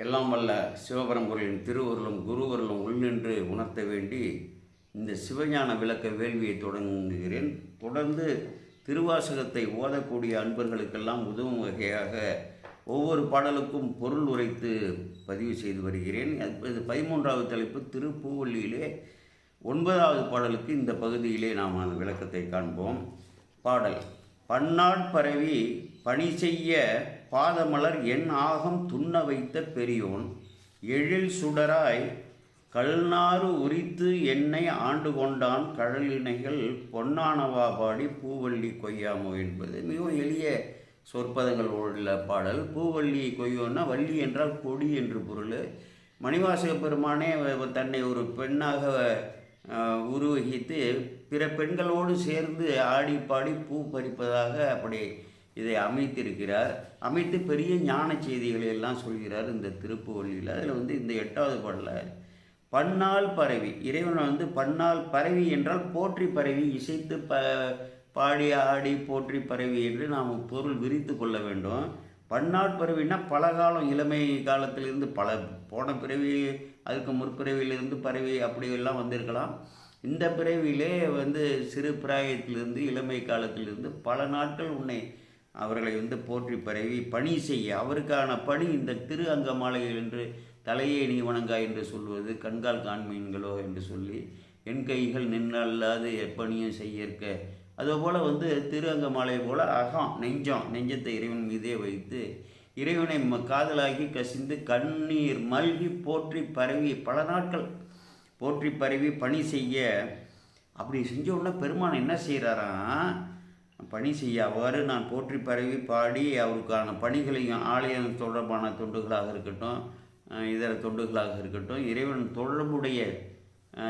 எல்லாம் வல்ல சிவபரம்பொருளின் திருவருளும் குருவருளும் உள்நின்று உணர்த்த வேண்டி இந்த சிவஞான விளக்க வேள்வியை தொடங்குகிறேன். தொடர்ந்து திருவாசகத்தை ஓதக்கூடிய அன்பர்களுக்கெல்லாம் உதவும் வகையாக ஒவ்வொரு பாடலுக்கும் பொருள் உரைத்து பதிவு செய்து வருகிறேன். இது பதிமூன்றாவது தலைப்பு திருப்பூவள்ளியிலே ஒன்பதாவது பாடலுக்கு இந்த பகுதியிலே நாம் அந்த விளக்கத்தை காண்போம். பாடல் பன்னாட் பரவி பணி செய்ய பாதமலர் என் ஆகம் துண்ண வைத்த பெரியோன் எழில் சுடராய் கல்நாறு உரித்து என்னை ஆண்டு கொண்டான். கழலினைகள் பொன்னானவா பாடி பூவள்ளி கொய்யாமோ என்பது மிகவும் எளிய சொற்பதங்கள் உள்ள பாடல். பூவள்ளி கொய்யோன்னா வள்ளி என்றால் கொடி என்று பொருள். மணிவாசக பெருமானே தன்னை ஒரு பெண்ணாக உருவகித்து பிற பெண்களோடு சேர்ந்து ஆடி பாடி பூ பறிப்பதாக அப்படி இதை அமைத்திருக்கிறார். அமைத்து பெரிய ஞான செய்திகளை எல்லாம் சொல்கிறார் இந்த திருப்புவள்ளியில் அதில் வந்து இந்த எட்டாவது பாடலில் பன்னாள் பரவி. இறைவனை வந்து பன்னாள் பரவி என்றால் போற்றி பரவி இசைத்து ப பாடி ஆடி போற்றி பரவி என்று நாம் பொருள் விரித்து கொள்ள வேண்டும். பன்னாள் பரவினா பல காலம் இளமை காலத்திலிருந்து பல போன பிறவி அதுக்கு முற்பிறவியிலிருந்து பரவி அப்படியெல்லாம் வந்திருக்கலாம். இந்த பிறவியிலே வந்து சிறு பிராயத்திலிருந்து இளமை காலத்திலிருந்து பல நாட்கள் உன்னை அவர்களை வந்து போற்றி பரவி பணி செய்ய. அவருக்கான பணி இந்த திரு அங்கமாலை என்று தலையே நீ வணங்கா என்று சொல்வது கண்கால் காண்மீன்களோ என்று சொல்லி என் கைகள் நின்னல்லாது எப்பணியும் செய்யற்க. அதுபோல் வந்து திரு அங்கமாலை போல் அகம் நெஞ்சம் நெஞ்சத்தை இறைவன் மீதே வைத்து இறைவனை ம- காதலாகி கசிந்து கண்ணீர் மல்கி போற்றி பரவி பல நாட்கள் போற்றி பரவி பணி செய்ய. அப்படி செஞ்ச உடனே பெருமான் என்ன செய்கிறாராம் பணி செய்ய அவ்வாறு நான் போற்றி பரவி பாடி அவருக்கான பணிகளையும் ஆலயம் தொடர்பான தொண்டுகளாக இருக்கட்டும் இதர தொண்டுகளாக இருக்கட்டும் இறைவன் தொடர்புடைய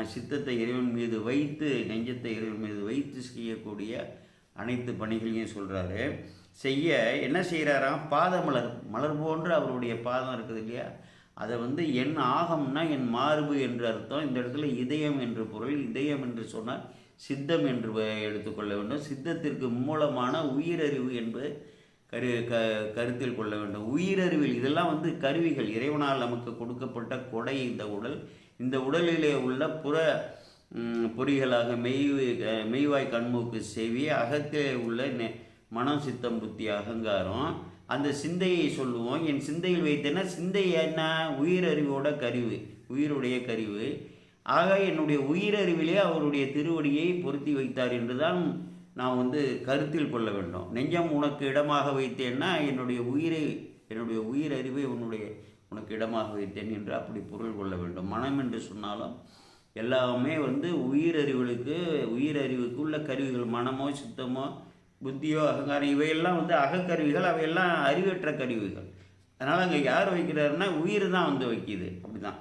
சித்தத்தை இறைவன் மீது வைத்து நெஞ்சத்தை இறைவன் மீது வைத்து செய்யக்கூடிய அனைத்து பணிகளையும் சொல்கிறாரு செய்ய என்ன செய்கிறாராம் பாதமலர் மலர் போன்று அவருடைய பாதம் இருக்குது இல்லையா? அதை வந்து என் ஆகம்னா என் மார்பு என்று அர்த்தம். இந்த இடத்துல இதயம் என்று பொருள் இதயம் என்று சொன்னால் சித்தம் என்று எடுத்துக்கொள்ள வேண்டும். சித்தத்திற்கு மூலமான உயிரறிவு என்பது கரு க கருத்தில் கொள்ள வேண்டும். உயிரறிவில் இதெல்லாம் வந்து கருவிகள். இறைவனால் நமக்கு கொடுக்கப்பட்ட கொடை இந்த உடல். இந்த உடலிலே உள்ள புற பொறிகளாக மெய் மெய்வாய் கண்மூக்கு செவி அகத்திலே உள்ள நெ- மனம் சித்தம் புத்தி அகங்காரம். அந்த சிந்தையை சொல்லுவோம். என் சிந்தையில் வைத்தேன்னா சிந்தை என்ன? உயிரறிவோட கருவு. உயிருடைய கருவு. ஆக என்னுடைய உயிரறிவிலே அவருடைய திருவடியை பொருத்தி வைத்தார் என்றுதான் நான் வந்து கருத்தில் கொள்ள வேண்டும். நெஞ்சம் உனக்கு இடமாக வைத்தேன்னா என்னுடைய உயிரை என்னுடைய உயிரறிவை உன்னுடைய உனக்கு இடமாக வைத்தேன் என்று அப்படி பொருள் கொள்ள வேண்டும். மனம் என்று சொன்னாலும் எல்லாமே வந்து உயிரறிவுகளுக்கு உயிரறிவுக்கு உள்ள கருவிகள் மனமோ சித்தமோ புத்தியோ அகங்காரம் இவையெல்லாம் வந்து அகக்கருவிகள் அவையெல்லாம் அறிவற்ற கருவிகள். அதனால் அங்கே யார் வைக்கிறாருன்னா உயிர் தான் வந்து வைக்கிது. அப்படிதான்.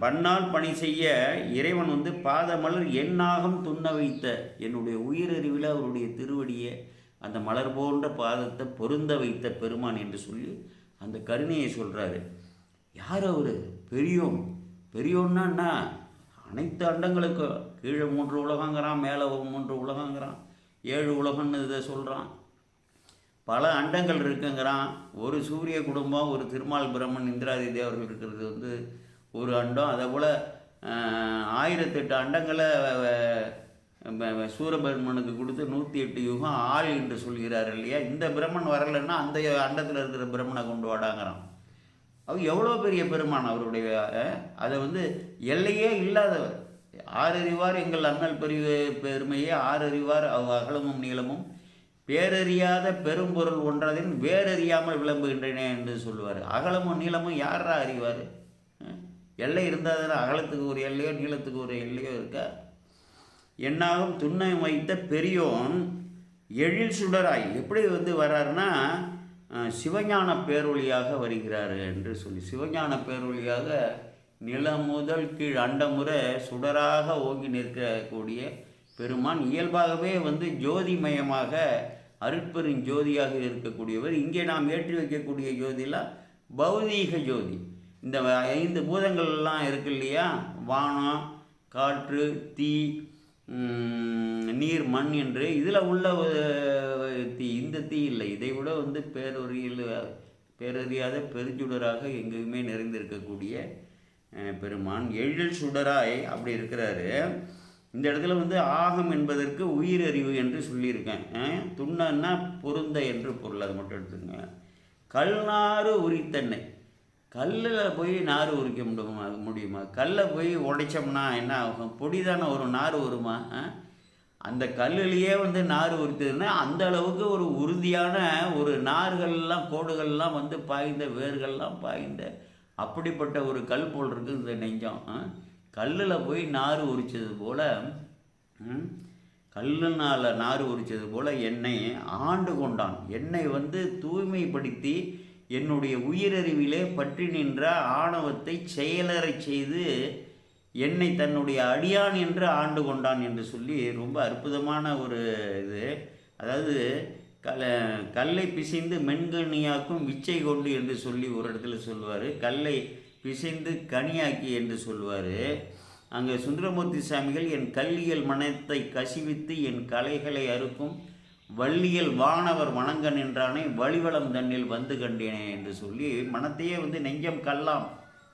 பன்னால் பணி செய்ய இறைவன் வந்து பாதமலர் எண்ணாகம் துண்ண வைத்த என்னுடைய உயிரறிவில் அவருடைய திருவடியை அந்த மலர் போன்ற பாதத்தை பொருந்த வைத்த பெருமான் என்று சொல்லி அந்த கருணையை சொல்கிறாரு யார் அவர்? பெரியோன். பெரியோன்னா என்ன? அனைத்து அண்டங்களுக்கும் கீழே மூன்று உலகங்கிறான் மேலே மூன்று உலகங்கிறான் ஏழு உலகம்னு இதை சொல்கிறான் பல அண்டங்கள் இருக்குங்கிறான். ஒரு சூரிய குடும்பம் ஒரு திருமால் பிரம்மன் இந்திராதி தேவர்கள் இருக்கிறது வந்து ஒரு அண்டம். அதே போல் ஆயிரத்தெட்டு அண்டங்களை அஹ், சூரபிரம்மனுக்கு கொடுத்து நூற்றி எட்டு யுகம் ஆள் என்று சொல்கிறார் இல்லையா? இந்த பிரம்மன் வரலைன்னா அந்த அண்டத்தில் இருக்கிற பிரம்மனை கொண்டு வாடாங்கிறான். அவர் எவ்வளோ பெரிய பெருமான் அவருடைய அதை வந்து எல்லையே இல்லாதவர். ஆறறிவார் எங்கள் அண்ணல் பெரிய பெருமையே ஆறறிவார் அவ் அகலமும் நீளமும். பேரறியாத பெரும்பொருள் ஒன்றதின் வேறறியாமல் விளம்புகின்றன என்று சொல்லுவார். அகலமும் நீளமும் யாரா அறிவார்? எல்லை இருந்தால் தானே அகலத்துக்கு ஒரு எல்லையோ நீளத்துக்கு ஒரு எல்லையோ இருக்கா? என்னாகும்? துண்ணை வைத்த பெரியோன் எழில் சுடராய். எப்படி வந்து வர்றாருன்னா சிவஞான பேரொழியாக வருகிறார் என்று சொல்லி. சிவஞான பேரொழியாக நிலம் முதல் கீழ் அண்டமுறை சுடராக ஓங்கி நிற்கக்கூடிய பெருமான் இயல்பாகவே வந்து ஜோதிமயமாக அருட்பெரும் ஜோதியாக இருக்கக்கூடியவர். இங்கே நாம் ஏற்றி வைக்கக்கூடிய ஜோதிலாம் பௌதீக ஜோதி. இந்த ஐந்து பூதங்கள்லாம் இருக்கு இல்லையா? வானம் காற்று தீ நீர் மண் என்று இதில் உள்ள தீ இந்த தீ இல்லை. இதை விட வந்து பேரறியில் பேரறியாத பெருஞ்சுடராக எங்கேயுமே நிறைந்திருக்கக்கூடிய பெருமான் எழில் சுடராய் அப்படி இருக்கிறாரு. இந்த இடத்துல வந்து ஆகம் என்பதற்கு உயிரறிவு என்று சொல்லியிருக்கேன். துண்ணன்னா பொருந்த என்று பொருள். அதை மட்டும் எடுத்துங்க கல்நாறு உரித்தன்னை கல்லில் போய் நார் உரிக்க முடியுமா முடியுமா? கல்லை போய் உடைச்சோம்னா என்ன ஆகும்? பொடி தானே ஒரு நார் வருமா? ஆ? அந்த கல்லுலேயே வந்து நார் உரித்ததுன்னா அந்த அளவுக்கு ஒரு உறுதியான ஒரு நார்கள்லாம் கோடுகள்லாம் வந்து பாய்ந்த வேர்கள்லாம் பாய்ந்த அப்படிப்பட்ட ஒரு கல் போல் இருக்குது இந்த நெஞ்சம். கல்லில் போய் நார் உரித்தது போல் கல்லுனால் நார் உரித்தது போல் என்னை ஆண்டு கொண்டான். என்னை வந்து தூய்மைப்படுத்தி என்னுடைய உயிரறிவிலே பற்றி நின்ற ஆணவத்தை செயலறை செய்து என்னை தன்னுடைய அடியான் என்று ஆண்டு கொண்டான் என்று சொல்லி ரொம்ப அற்புதமான ஒரு இது. அதாவது கல கல்லை பிசைந்து மென்கனியாக்கும் விச்சை கொண்டு என்று சொல்லி ஒரு இடத்துல சொல்லுவார் கல்லை பிசைந்து கனியாக்கி என்று சொல்லுவார் அங்கே சுந்தரமூர்த்தி சாமிகள் என் கல்லியல் மனத்தை கசிவித்து என் கலைகளை அறுக்கும் வள்ளியில் வானவர் வணங்க நின்றானே வழிவளம் தன்னில் வந்து கண்டேனே என்று சொல்லி மனத்தையே வந்து நெஞ்சம் கல்லாம்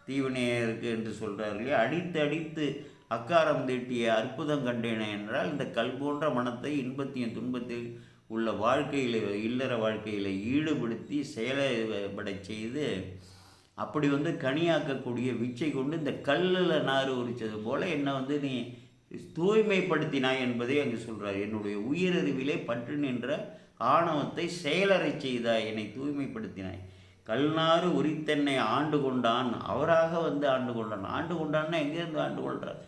தீவினையே இருக்கு என்று சொல்கிறார் இல்லையா? அடித்து அடித்து அக்காரம் தீட்டிய அற்புதம் கண்டேனே என்றால் இந்த கல் போன்ற மனத்தை இன்பத்தையும் துன்பத்தில் உள்ள வாழ்க்கையில் இல்லற வாழ்க்கையில் ஈடுபடுத்தி செயல்படச் செய்து அப்படி வந்து கனியாக்கக்கூடிய விச்சை கொண்டு இந்த கல்லில் நார் உரித்தது போல என்னை வந்து நீ தூய்மைப்படுத்தினாய் என்பதை அங்கு சொல்கிறார் என்னுடைய உயிரறிவிலே பற்று நின்ற ஆணவத்தை செயலறச் செய்தாய் என்னை தூய்மைப்படுத்தினாய். கல்நாறு உரித்தன்னை ஆண்டு கொண்டான் அவராக வந்து ஆண்டு கொண்டான். ஆண்டு கொண்டான்னா எங்கேருந்து ஆண்டு கொள்றார்?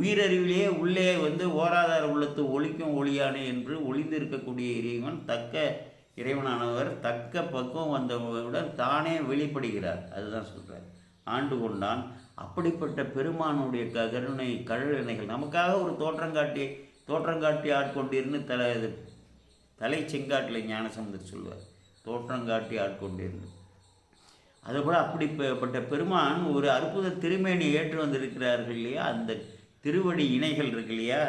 உயிரறிவிலேயே உள்ளே வந்து ஓராதார உள்ளத்து ஒளிக்கும் ஒளியானே என்று ஒளிந்திருக்கக்கூடிய இறைவன் தக்க இறைவனானவர் தக்க பக்குவம் வந்தவுடன் தானே வெளிப்படுகிறார். அதுதான் சொல்கிறார் ஆண்டு கொண்டான் அப்படிப்பட்ட பெருமானுடைய க கருணை கருணைகள் நமக்காக ஒரு தோற்றங்காட்டி தோற்றங்காட்டி ஆட்கொண்டிருந்து தலை இது தலை செங்காட்டில் ஞானசமுதர் சொல்வார். தோற்றங்காட்டி ஆட்கொண்டிருந்து. அதுபோல் அப்படிப்பட்ட பெருமான் ஒரு அற்புத திருமேனி ஏற்று வந்திருக்கிறார்கள் இல்லையா? அந்த திருவடி இணைகள் இருக்கு இல்லையா?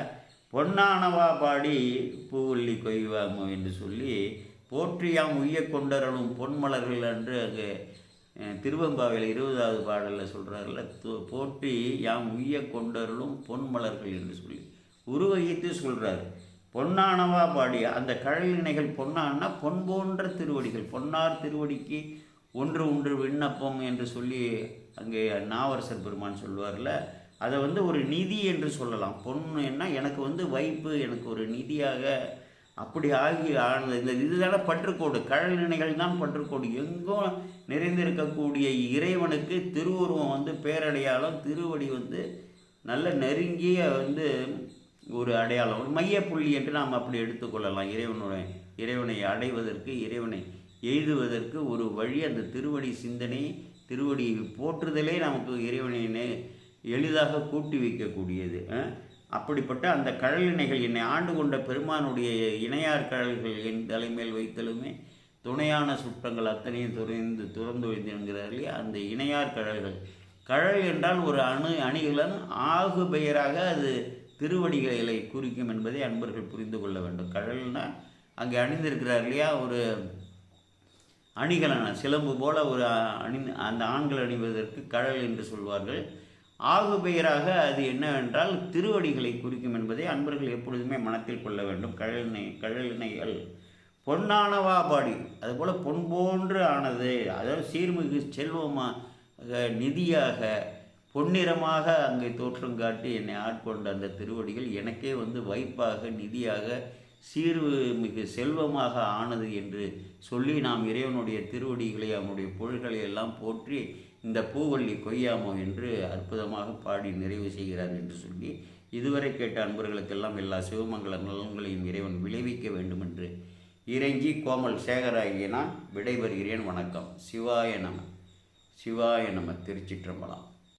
பொன்னானவா பாடி பூவல்லி கொய்வாமோ என்று சொல்லி போற்றியாம் உய்ய கொண்டரலும் பொன்மலர்கள் என்று அங்கே திருவெம்பாவையில் இருபதாவது பாடலில் சொல்கிறார்ல போற்றி யாம் உய்ய கொண்டருளும் பொன்மலர்கள் என்று சொல்லி. உருவகித்து சொல்கிறார் பொன்னானவா பாடிய அந்த கழல் இணைகள் பொன்னான்னா பொன் போன்ற திருவடிகள் பொன்னார் திருவடிக்கு ஒன்று ஒன்று விண்ணப்பம் என்று சொல்லி அங்கே நாவரசர் பெருமான் சொல்வார்ல அதை வந்து ஒரு நிதி என்று சொல்லலாம். பொண்ணுன்னா எனக்கு வந்து வைப்பு எனக்கு ஒரு நிதியாக அப்படி ஆகி ஆனது. இந்த இதுதான பற்றுக்கோடு. கழல் தான் பற்றுக்கோடு. எங்கும் நிறைந்திருக்கக்கூடிய இறைவனுக்கு திருவுருவம் வந்து பேரடையாளம் திருவடி வந்து நல்ல நெருங்கிய வந்து ஒரு அடையாளம் ஒரு மையப்புள்ளி என்று நாம் அப்படி எடுத்துக்கொள்ளலாம் இறைவனுடைய இறைவனை அடைவதற்கு இறைவனை எழுதுவதற்கு ஒரு வழி அந்த திருவடி சிந்தனை திருவடி போற்றுதலே நமக்கு இறைவனை எளிதாக கூட்டி வைக்கக்கூடியது. அப்படிப்பட்ட அந்த கழலினைகள் என்னை ஆண்டு கொண்ட பெருமானுடைய இணையார் கழல்கள் என் தலைமையில் வைத்தலுமே துணையான சுற்றங்கள் அத்தனையும் துறைந்து துறந்து வைத்திருக்கிறார் இல்லையா அந்த இணையார் கழல்கள். கழல் என்றால் ஒரு அணு அணிகலன் ஆகு பெயராக அது திருவடிகளை குறிக்கும் என்பதை அன்பர்கள் புரிந்து கொள்ள வேண்டும். கழல்னால் அங்கே அணிந்திருக்கிறார் இல்லையா ஒரு அணிகலன சிலம்பு போல ஒரு அணி அந்த ஆண்கள் அணிவதற்கு கழல் என்று சொல்வார்கள். ஆகு பெயராக அது என்னவென்றால் திருவடிகளை குறிக்கும் என்பதை அன்பர்கள் எப்பொழுதுமே மனத்தில் கொள்ள வேண்டும். கழலினை கழலினைகள் பொன்னானவா பாடி. அதுபோல் பொன் போன்று ஆனது. அதாவது சீர்மிகு செல்வமாக நிதியாக பொன்னிறமாக அங்கே தோற்றம் காட்டி என்னை ஆட்கொண்ட அந்த திருவடிகள் எனக்கே வந்து வைப்பாக நிதியாக சீர்வு மிக செல்வமாக ஆனது என்று சொல்லி நாம் இறைவனுடைய திருவடிகளை அவனுடைய பொருள்களை எல்லாம் போற்றி இந்த பூவள்ளி கொய்யாமோ என்று அற்புதமாக பாடி நிறைவு செய்கிறார் என்று சொல்லி இதுவரை கேட்ட அன்பர்களுக்கெல்லாம் எல்லா சிவமங்கல நலன்களையும் இறைவன் விளைவிக்க வேண்டும் என்று இறைஞ்சி கோமல் சேகராகிய நான் விடைபெறுகிறேன். வணக்கம். சிவாய நம. சிவாய நம. திருச்சிற்றம்பலம்.